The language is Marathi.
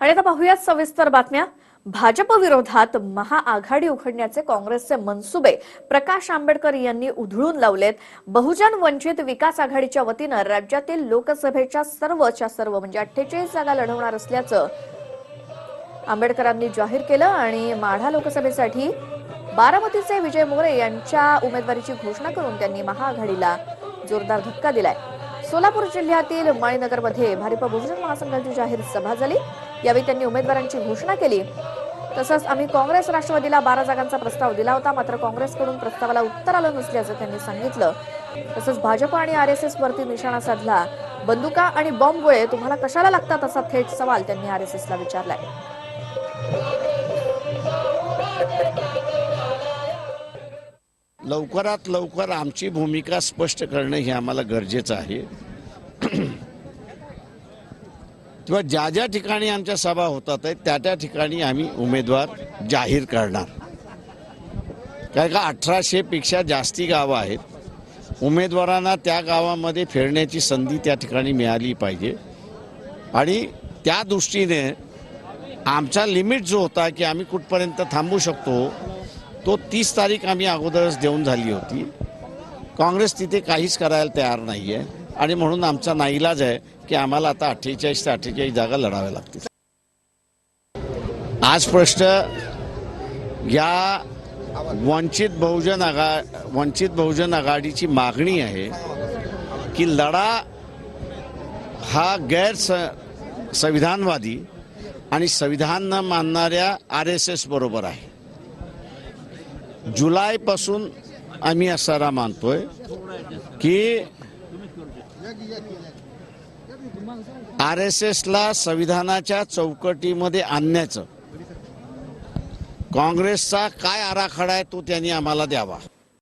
आणि आता पाहूयात सविस्तर बातम्या. भाजप विरोधात महाआघाडी उघडण्याचे काँग्रेसचे मनसुबे प्रकाश आंबेडकर यांनी उधळून लावलेत. बहुजन वंचित विकास आघाडीच्या वतीनं राज्यातील लोकसभेच्या सर्वच्या सर्व म्हणजे अठ्ठेचाळीस जागा लढवणार असल्याचं आंबेडकरांनी जाहीर केलं आणि माढा लोकसभेसाठी बारामतीचे विजय मोरे यांच्या उमेदवारीची घोषणा करून त्यांनी महाआघाडीला जोरदार धक्का दिलाय. सोलापूर जिल्ह्यातील माळीनगरमध्ये भारिप बहुजन महासंघाची जाहीर सभा झाली. यावेळी त्यांनी उमेदवारांची घोषणा केली. तसंच आम्ही काँग्रेस राष्ट्रवादीला बारा जागांचा प्रस्ताव दिला होता मात्र काँग्रेसकडून प्रस्तावाला उत्तर आलं नसल्याचं त्यांनी सांगितलं. तसंच भाजप आणि आर एस वरती निशाणा साधला. बंदुका आणि बॉम्ब गोळे तुम्हाला कशाला लागतात असा थेट सवाल त्यांनी आर एस एसला विचारलाय. लवकरात लवकर आमची भूमिका स्पष्ट करणं हे आम्हाला गरजेचं आहे. किंवा ज्या ज्या ठिकाणी आमच्या सभा होतात आहेत त्या त्या ठिकाणी आम्ही उमेदवार जाहीर करणार. काय का अठराशे पेक्षा जास्ती गावं आहेत. उमेदवारांना त्या गावामध्ये फिरण्याची संधी त्या ठिकाणी मिळाली पाहिजे. आणि त्या दृष्टीने आमचा लिमिट जो होता की आम्ही कुठपर्यंत थांबू शकतो तो तीस तारीख आम्ही अगोदरच देऊन झाली होती. काँग्रेस तिथे काहीच करायला तयार नाही आहे आणि म्हणून आमचा नाईलाज आहे की आम्हाला आता अठ्ठेचाळीस ते अठ्ठेचाळीस जागा लढाव्या लागतील. आज प्रश्न या वंचित बहुजन आघा वंचित बहुजन आघाडीची मागणी आहे की लढा हा गैर स- संविधानवादी आणि संविधान न मानणाऱ्या आर एस एस बरोबर आहे. जुलैपासून आम्ही असारा मानतोय की आर एस एसला संविधानाच्या चौकटीमध्ये आणण्याचं काँग्रेसचा काय आराखडा आहे तो त्यांनी आम्हाला द्यावा.